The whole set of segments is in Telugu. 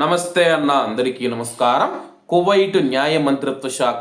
నమస్తే అన్న అందరికీ నమస్కారం. కువైట్ న్యాయ మంత్రిత్వ శాఖ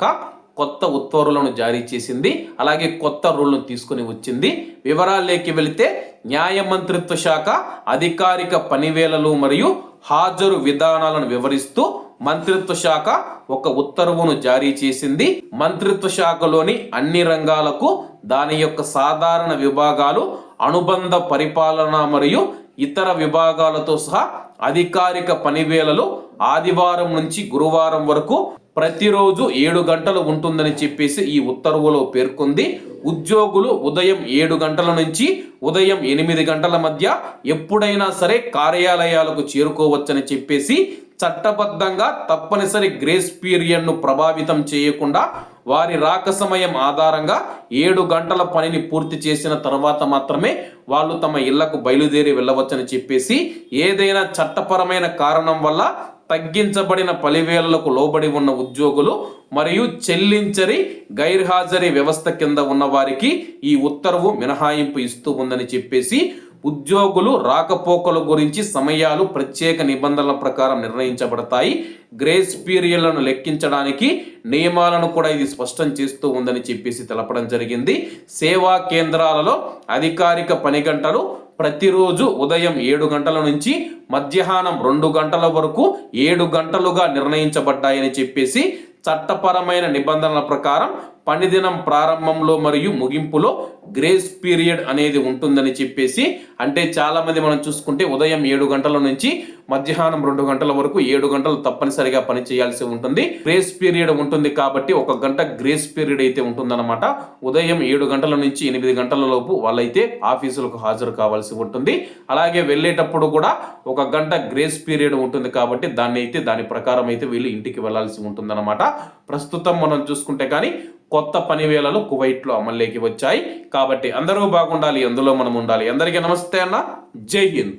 కొత్త ఉత్తర్వులను జారీ చేసింది. అలాగే కొత్త రూల్ను తీసుకుని వచ్చింది. వివరాల్లోకి వెళితే న్యాయ మంత్రిత్వ శాఖ అధికారిక పనివేళలు మరియు హాజరు విధానాలను వివరిస్తూ మంత్రిత్వ శాఖ ఒక ఉత్తర్వును జారీ చేసింది. మంత్రిత్వ శాఖలోని అన్ని రంగాలకు దాని యొక్క సాధారణ విభాగాలు అనుబంధ పరిపాలన మరియు ఇతర విభాగాలతో సహా అధికారిక పనివేళలు ఆదివారం నుంచి గురువారం వరకు ప్రతిరోజు ఏడు గంటలు ఉంటుందని చెప్పేసి ఈ ఉత్తర్వులో పేర్కొంది. ఉద్యోగులు ఉదయం ఏడు గంటల నుంచి ఉదయం ఎనిమిది గంటల మధ్య ఎప్పుడైనా సరే కార్యాలయాలకు చేరుకోవచ్చని చెప్పేసి చట్టబద్ధంగా తప్పనిసరి గ్రేస్ పీరియడ్ను ప్రభావితం చేయకుండా వారి రాక సమయం ఆధారంగా ఏడు గంటల పనిని పూర్తి చేసిన తర్వాత మాత్రమే వాళ్ళు తమ ఇళ్ళకు బయలుదేరి వెళ్ళవచ్చని చెప్పేసి ఏదైనా చట్టపరమైన కారణం వల్ల తగ్గించబడిన పలివేళ్ళకు లోబడి ఉన్న ఉద్యోగులు మరియు చెల్లించరి గైర్హాజరీ వ్యవస్థ కింద ఉన్న వారికి ఈ ఉత్తర్వు మినహాయింపు ఇస్తూ ఉందని చెప్పేసి ఉద్యోగులు రాకపోకల గురించి సమయాలు ప్రత్యేక నిబంధనల ప్రకారం నిర్ణయించబడతాయి. గ్రేస్ పీరియడ్లను లెక్కించడానికి నియమాలను కూడా ఇది స్పష్టం చేస్తూ ఉందని చెప్పేసి తెలపడం జరిగింది. సేవా కేంద్రాలలో అధికారిక పని గంటలు ప్రతిరోజు ఉదయం ఏడు గంటల నుంచి మధ్యాహ్నం రెండు గంటల వరకు ఏడు గంటలుగా నిర్ణయించబడ్డాయని చెప్పేసి చట్టపరమైన నిబంధనల ప్రకారం పనిదినం ప్రారంభంలో మరియు ముగింపులో గ్రేస్ పీరియడ్ అనేది ఉంటుందని చెప్పేసి అంటే చాలామంది మనం చూసుకుంటే ఉదయం ఏడు గంటల నుంచి మధ్యాహ్నం రెండు గంటల వరకు ఏడు గంటలు తప్పనిసరిగా పని చేయాల్సి ఉంటుంది. గ్రేస్ పీరియడ్ ఉంటుంది కాబట్టి ఒక గంట గ్రేస్ పీరియడ్ అయితే ఉంటుందన్నమాట. ఉదయం ఏడు గంటల నుంచి ఎనిమిది గంటల లోపు వాళ్ళైతే ఆఫీసులకు హాజరు కావాల్సి ఉంటుంది. అలాగే వెళ్ళేటప్పుడు కూడా ఒక గంట గ్రేస్ పీరియడ్ ఉంటుంది కాబట్టి దాన్ని అయితే దాని ప్రకారం అయితే వీళ్ళు ఇంటికి వెళ్ళాల్సి ఉంటుందన్నమాట. ప్రస్తుతం మనం చూసుకుంటే కానీ కొత్త పనివేళలు కువైట్లో అమల్లోకి వచ్చాయి. కాబట్టి అందరూ బాగుండాలి అందులో మనం ఉండాలి. అందరికీ నమస్తే అన్న. జై హింద్.